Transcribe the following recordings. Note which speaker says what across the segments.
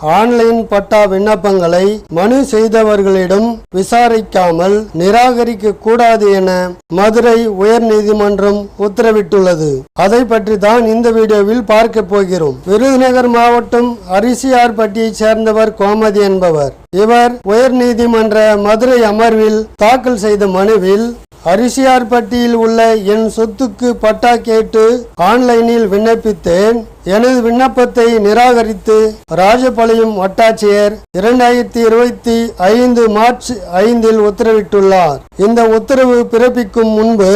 Speaker 1: Online பட்டா விண்ணப்பங்களை மனு செய்தவர்களிடம் விசாரிக்காமல் நிராகரிக்க கூடாது என மதுரை உயர்நீதிமன்றம் உத்தரவிட்டுள்ளது. அதை பற்றி தான் இந்த வீடியோவில் பார்க்க போகிறோம். விருதுநகர் மாவட்டம் அரிசியார்பட்டியைச் சேர்ந்தவர் கோமதி என்பவர். இவர் உயர்நீதிமன்ற மதுரை அமர்வில் தாக்கல் செய்த மனுவில் அரிசியார்பட்டியில் உள்ள என் சொத்துக்கு பட்டா கேட்டு ஆன்லைனில் விண்ணப்பித்தேன். எனது விண்ணப்பத்தை நிராகரித்து ராஜபாளையம் வட்டாட்சியர் இரண்டாயிரத்தி இருபத்தி ஐந்து மார்ச் ஐந்தில் உத்தரவிட்டுள்ளார். இந்த உத்தரவு பிறப்பிக்கும் முன்பு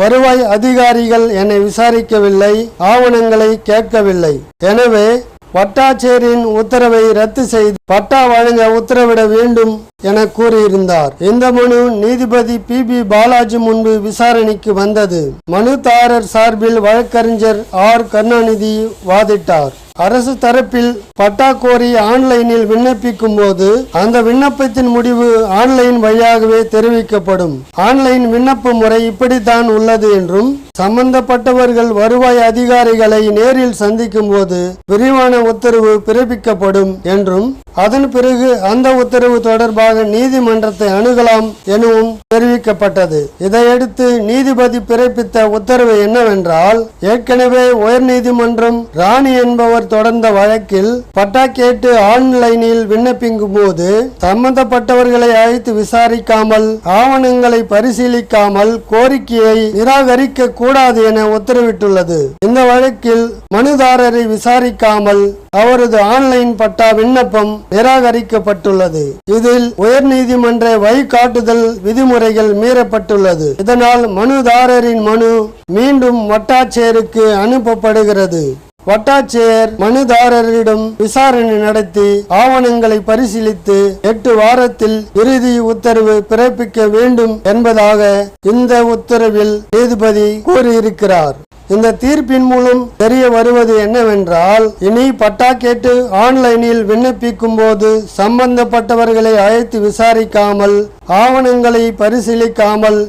Speaker 1: வருவாய் அதிகாரிகள் என்னை விசாரிக்கவில்லை ஆவணங்களை கேட்கவில்லை. எனவே பட்டாச்சேரியின் உத்தரவை ரத்து செய்து பட்டா வழங்க உத்தரவிட வேண்டும் என கூறியிருந்தார். இந்த மனு நீதிபதி பி. பி. பாலாஜி முன்பு விசாரணைக்கு வந்தது. மனுதாரர் சார்பில் வழக்கறிஞர் ஆர். கருணாநிதி வாதிட்டார். அரசு தரப்பில் பட்டா கோரி ஆன்லைனில் விண்ணப்பிக்கும் போது அந்த விண்ணப்பத்தின் முடிவு ஆன்லைன் வழியாகவே தெரிவிக்கப்படும். ஆன்லைன் விண்ணப்ப முறை இப்படித்தான் உள்ளது என்றும் சம்பந்தப்பட்டவர்கள் வருவாய் அதிகாரிகளை நேரில் சந்திக்கும் போது விரிவான உத்தரவு பிறப்பிக்கப்படும் என்றும் அதன் பிறகு அந்த உத்தரவு தொடர்பாக நீதிமன்றத்தை அணுகலாம் எனவும் தெரிவிக்கப்பட்டது. இதையடுத்து நீதிபதி பிறப்பித்த உத்தரவு என்னவென்றால் ஏற்கனவே உயர்நீதிமன்றம் ராணி என்பவர் தொடர்ந்த வழக்கில் பட்டா கேட்டு ஆன்லைனில் விண்ணப்பிக்கும் போது சம்பந்தப்பட்டவர்களை அழைத்து விசாரிக்காமல் ஆவணங்களை பரிசீலிக்காமல் கோரிக்கையை நிராகரிக்க கூடாது என உத்தரவிட்டுள்ளது. இந்த வழக்கில் மனுதாரரை விசாரிக்காமல் அவரது ஆன்லைன் பட்டா விண்ணப்பம் நிராகரிக்கப்பட்டுள்ளது. இதில் உயர்நீதிமன்ற வழிகாட்டுதல் விதிமுறைகள் மீறப்பட்டுள்ளது. இதனால் மனுதாரரின் மனு மீண்டும் வட்டாட்சியருக்கு அனுப்பப்படுகிறது. வட்டாட்சியர் மனுதாரரிடம் விசாரணை நடத்தி ஆவணங்களை பரிசீலித்து எட்டு வாரத்தில் இறுதி உத்தரவு பிறப்பிக்க வேண்டும் என்பதாக இந்த உத்தரவில் நீதிபதி கூறியிருக்கிறார். இந்த தீர்ப்பின் மூலம் தெரிய வருவது என்னவென்றால் இனி பட்டா கேட்டு ஆன்லைனில் விண்ணப்பிக்கும் போது சம்பந்தப்பட்டவர்களை அழைத்து விசாரிக்காமல் ஆவணங்களை பரிசீலிக்காமல்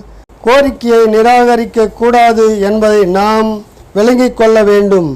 Speaker 1: கோரிக்கையை நிராகரிக்க கூடாது என்பதை நாம் விளங்கிக் கொள்ள வேண்டும்.